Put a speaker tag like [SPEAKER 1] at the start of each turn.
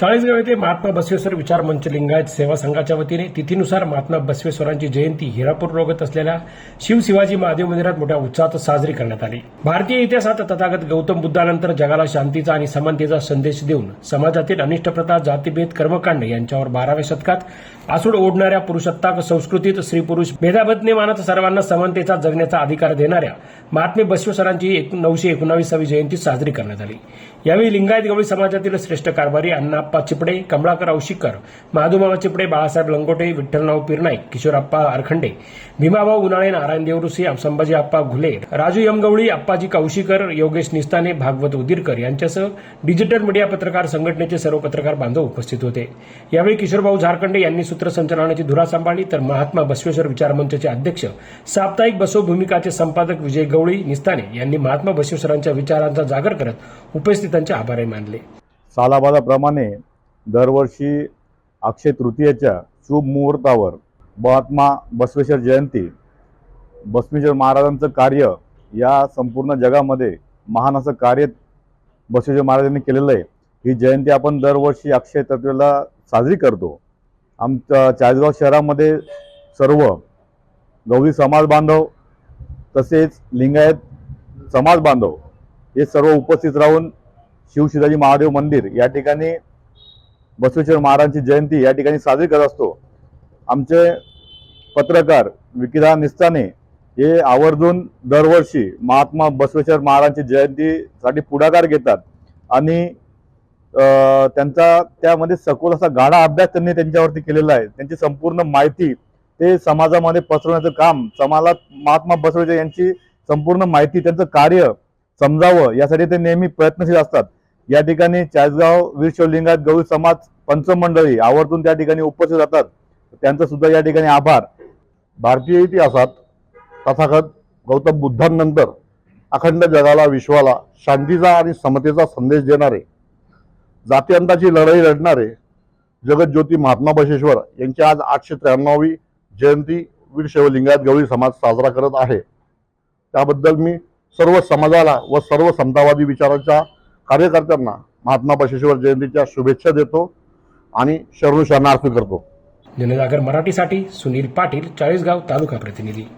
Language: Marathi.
[SPEAKER 1] चाळीसगाव येथे महात्मा बसवेश्वर विचार मंच लिंगायत सेवा संघाच्या वतीने तिथीनुसार महात्मा बसवेश्वरांची जयंती हिरापूर रोगत असलेल्या शिव शिवाजी महादेव मंदिरात मोठ्या उत्साहात साजरी करण्यात आली. भारतीय इतिहासात तथागत गौतम बुद्धानंतर जगाला शांतीचा आणि समानतेचा संदेश देऊन समाजातील अनिष्ट प्रथा जातीभेद कर्मकांड यांच्यावर बाराव्या शतकात आसूड ओढणाऱ्या पुरुषत्ताक संस्कृतीत स्त्री पुरुष भेदाभेद मानत सर्वांना समानतेचा जगण्याचा अधिकार देणाऱ्या महात्मे बसवेश्वरांची नऊशे एकोणावीसावी जयंती साजरी करण्यात आली. यावेळी लिंगायत गवळी समाजातील श्रेष्ठ कारभारी अण्णा अण्णाप्पा चिपडे कमळाकर औशिकर माधुमावा चिपडे बाळासाहेब लंगोटे विठ्ठलराव पिरनाईक किशोरप्पा आरखंडे भीमाभाऊ उन्हाळे नारायण देवरुसी संभाजी आप्पा घुले राजू यमगवळी अप्पाजी कौशिकर योगेश निस्ताने भागवत उदिरकर यांच्यासह डिजिटल मीडिया पत्रकार संघटनेचे सर्व पत्रकार बांधव उपस्थित होते. यावेळी किशोरभाऊ झारखंडे यांनी सूत्रसंचालनाची धुरा सांभाळली तर महात्मा बसवेश्वर विचार मंचचे अध्यक्ष साप्ताहिक बसव भूमिकाचे संपादक विजय गवळी निस्ताने यांनी महात्मा बसवेश्वरांच्या विचारांचा जागर करत उपस्थितांचे आभारही मानले.
[SPEAKER 2] सालाबादाप्रमाणे दरवर्षी अक्षय तृतीयेच्या शुभ मुहूर्तावर महात्मा बसवेश्वर जयंती बसवेश्वर महाराजांचं कार्य या संपूर्ण जगामध्ये महान असं कार्य बसवेश्वर महाराजांनी केलेलं आहे. ही जयंती आपण दरवर्षी अक्षय तृतीयेला साजरी करतो. आमच्या चाळीसगाव शहरामध्ये सर्व गौरी समाज बांधव तसेच लिंगायत समाज बांधव हे सर्व उपस्थित राहून शिवशिवाजी महादेव मंदिर या ठिकाणी बसवेश्वर महाराजांची जयंती या ठिकाणी साजरी करत असतो. आमचे पत्रकार विकिदा निस्ताने हे आवर्जून दरवर्षी महात्मा बसवेश्वर महाराजांची जयंतीसाठी पुढाकार घेतात आणि अं, त्यांचा त्यामध्ये सखोल असा गाढा अभ्यास त्यांनी त्यांच्यावरती केलेला आहे. त्यांची संपूर्ण माहिती ते समाजामध्ये पसरवण्याचं काम समाजात महात्मा बसवेश्वर यांची संपूर्ण माहिती त्यांचं कार्य समजावं यासाठी ते नेहमी प्रयत्नशील असतात. या ठिकाणी चाळीसगाव वीर शिवलिंगात समाज पंचमंडळी आवर्जून त्या ठिकाणी उपस्थित राहतात. त्यांचा सुद्धा या ठिकाणी आभार.
[SPEAKER 3] भारतीय इतिहासात तथागत गौतम बुद्धांनंतर अखंड जगाला विश्वाला शांतीचा आणि समतेचा संदेश देणारे जातीअंताची लढाई लढणारे जगज्योती महात्मा बशेश्वर यांची आज आठशे त्र्याण्णवी जयंती वीर शिवलिंगायत गवळी समाज साजरा करत आहे. त्याबद्दल मी सर्व समाजाला व सर्व समतावादी विचाराच्या कार्यकर्त्यांना महात्मा बशेश्वर जयंतीच्या शुभेच्छा देतो आणि शरणू शरणार्थी करतो.
[SPEAKER 1] जनजागर मराठीसाठी सुनील पाटील चाळीसगाव तालुका प्रतिनिधी.